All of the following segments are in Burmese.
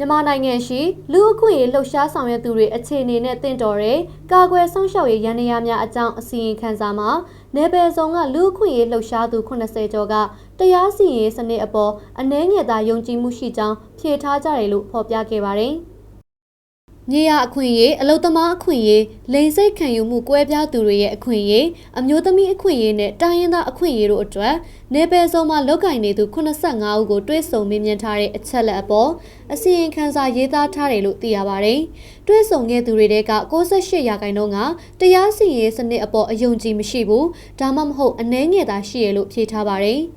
မြန်မာနိုင်ငံရှိလူအခွင့်အရေးလှုပ်ရှားဆောင်ရွက်သူတွေအခြေအနေနဲ့တင့်တော်တဲ့ကာကွယ်ဆောင်ရှောက်ရေးရန်နေရများအကြောင်းအစီရင်ခံစာမှာနေပယ်ဆောင်ကလူအခွင့်အရေးလှုပ်ရှားသူ80ကျော်ကတရားစီရင်ရေးစနစ်အပေါ်အနှဲငယ်သာယုံကြည်မှုရှိကြောင်းဖြေထားကြတယ်လို့ဖော်ပြခဲ့ပါတယ်။ မြေယာအခွင့်အရေးအလုသမားအခွင့်အရေးလိင်စိတ်ခံယူမှုကွဲပြားသူတွေရဲ့အခွင့်အရေးအမျိုးသမီးအခွင့်အရေးနဲ့တိုင်းရင်းသားအခွင့်အရေးတို့အတွက်နေပယ်စုံမှာလောက်ကင်နေသူ85ဦးကိုတွဲဆုံမေးမြန်းထားတဲ့အချက်လက်အပေါ်အစီရင်ခံစာရေးသားထားတယ်လို့သိရပါတယ်။တွဲဆုံခဲ့သူတွေတဲက68ရာခိုင်နှုန်းကတရားစီရင်ရေးစနစ်အပေါ်အယုံကြည်မရှိဘူးဒါမှမဟုတ်အနှဲငယ်သာရှိရလို့ဖြေထားပါတယ်။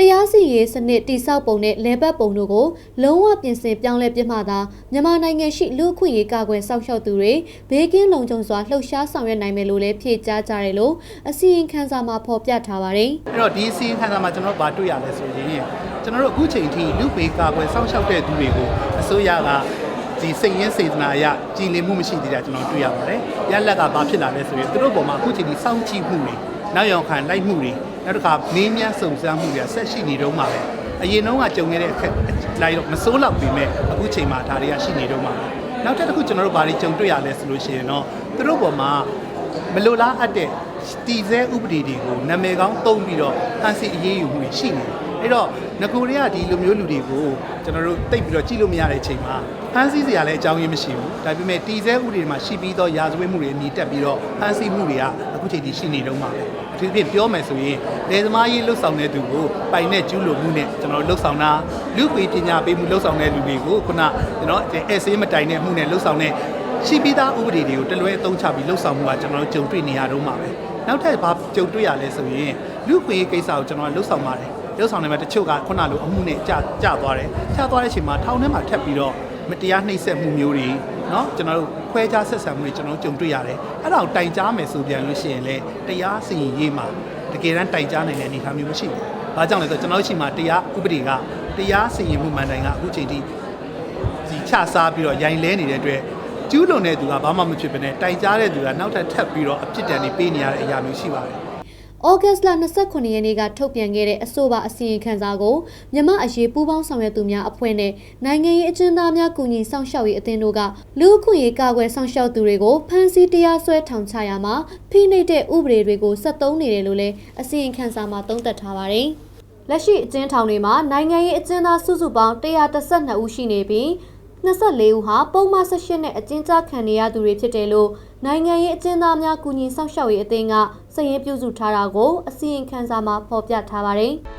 တရားစီရင်ရေးစနစ်တိစောက်ပုံနဲ့လဲပတ်ပုံတို့ကိုလုံးဝပြင်ဆင်ပြောင်းလဲပြမှသာမြန်မာနိုင်ငံရှိလူ့အခွင့်အရေးကာကွယ်စောင့်ရှောက်သူတွေဘေးကင်းလုံခြုံစွာလှုပ်ရှားဆောင်ရွက်နိုင်မယ်လို့လည်းဖြေကြားကြတယ်လို့အစီရင်ခံစာမှာဖော်ပြထားပါတယ်။အဲ့တော့ဒီအစီရင်ခံစာမှာကျွန်တော်တို့ဗာတွေ့ရလဲဆိုရင်ကျွန်တော်တို့အခုချိန်ထိလူပေကာကွယ်စောင့်ရှောက်တဲ့သူတွေကိုအစိုးရကဒီစိတ်ရင်းစေတနာအရကြည်လင်မှုမရှိသေးတာကျွန်တော်တွေ့ရပါတယ်။ရလက်ကဘာဖြစ်လာလဲဆိုရင်သူတို့ပေါ်မှာအခုချိန်ထိစောင့်ကြည့်မှုတွေနောက်ရောင်ခံလိုက်မှုတွေ နောက်တစ်ခါမင်းမြတ်စုံစမ်းမှုတွေဆက်ရှိနေတော့မှာပဲ။အရင်တုန်းကကြုံခဲ့တဲ့အခက်လိုက်တော့မစိုးတော့ပြီမဲ့အခုချိန်မှာဒါတွေကရှိနေတော့မှာပဲ။နောက်ထပ်တစ်ခုကျွန်တော်တို့ဗာတွေကြုံတွေ့ရလဲဆိုလို့ရှိရင်တော့သူတို့ပေါ်မှာမလိုလားအပ်တဲ့ တည်ဆဲဥပဒေတွေကိုနာမည်ကောင်းသုံးပြီးတော့ဖန်ဆီးအရေးယူမှုတွေရှိနေတယ်။အဲ့တော့ငကိုတွေကဒီလိုမျိုးလူတွေကိုကျွန်တော်တို့တိတ်ပြီးတော့ကြည့်လို့မရတဲ့အချိန်မှာဖန်ဆီးစရာလည်းအကြောင်းရင်းမရှိဘူး။ဒါပေမဲ့တည်ဆဲဥပဒေတွေမှာရှိပြီးသောရာဇဝတ်မှုတွေအမြင့်တက်ပြီးတော့ဖန်ဆီးမှုတွေကအခုချိန်ထိရှိနေတော့မှာပဲ။အထူးသဖြင့်ပြောမယ်ဆိုရင်လယ်သမားရေးလှုပ်ဆောင်တဲ့သူကိုပိုင်နဲ့ကျူးလွန်မှုနဲ့ကျွန်တော်တို့လှုပ်ဆောင်တာလူ့ပေပညာပေးမှုလှုပ်ဆောင်တဲ့လူတွေကိုခုနကျွန်တော်အဲဆေးမတိုင်တဲ့မှုနဲ့လှုပ်ဆောင်တဲ့ရှိပြီးသားဥပဒေတွေကိုတလွဲအသုံးချပြီးလှုပ်ဆောင်မှုကကျွန်တော်တို့ကြုံတွေ့နေရတော့မှာပဲ။ နောက်ထပ်ဘာကြုံတွေ့ရလဲဆိုရင်လူ့ခွင့်ရေးကိစ္စကိုကျွန်တော်လှုပ်ဆောင်ပါတယ်လှုပ်ဆောင်နေမှာတချို့ကခုနလိုအမှုနဲ့ကြာကြာသွားတယ်ကြာသွားတဲ့အချိန်မှာထောင်ထဲမှာထပ်ပြီးတော့မတရားနှိပ်စက်မှုမျိုးတွေเนาะကျွန်တော်တို့ခွဲခြားဆက်ဆံမှုတွေကျွန်တော်တို့ကြုံတွေ့ရတယ်အဲ့ဒါကိုတိုင်ကြားမယ်ဆိုပြန်လို့ရှိရင်လေတရားစီရင်ရေးမှာတကယ်တမ်းတိုင်ကြားနိုင်တဲ့အနေအထားမျိုးမရှိဘူး။ဘာကြောင့်လဲဆိုတော့ကျွန်တော်တို့ရှိမှတရားဥပဒေကတရားစီရင်မှုမှန်တိုင်ကအခုချိန်ထိဒီချစားပြီးတော့ရိုင်လဲနေတဲ့အတွက် ကျူးလွန်တဲ့သူကဘာမှမဖြစ်ဘဲနဲ့တိုင်ကြားတဲ့သူကနောက်ထပ်ထပ်ပြီးတော့အပြစ်ဒဏ်တွေပေးနေရတဲ့အရာမျိုးရှိပါတယ်။ဩဂတ်စ်လ29ရက်နေ့ကထုတ်ပြန်ခဲ့တဲ့အဆိုပါအစီရင်ခံစာကိုမြမအရေးပူးပေါင်းဆောင်ရွက်သူများအဖွဲ့နဲ့နိုင်ငံရေးအကျဉ်းသားများကူညီဆောင်ရှောက်ရေးအသင်းတို့ကလူအခွင့်အရေးကာကွယ်ဆောင်ရှောက်သူတွေကိုဖမ်းဆီးတရားစွဲထောင်ချရာမှာဖိနှိပ်တဲ့ဥပဒေတွေကိုစက်သုံးနေတယ်လို့လည်းအစီရင်ခံစာမှာသုံးသပ်ထားပါတယ်။လက်ရှိအကျဉ်းထောင်တွေမှာနိုင်ငံရေးအကျဉ်းသားစုစုပေါင်း112ဦးရှိနေပြီး 24ဦးဟာပုံမှန်18နဲ့အကျဉ်းချခံနေရသူတွေဖြစ်တယ်လို့နိုင်ငံရေးအကျဉ်းသားများကူညီဆောင်ရှောက်ရေးအသင်းကစည်ရင်ပြုစုထားတာကိုအစီရင်ခံစာမှာဖော်ပြထားပါတယ်။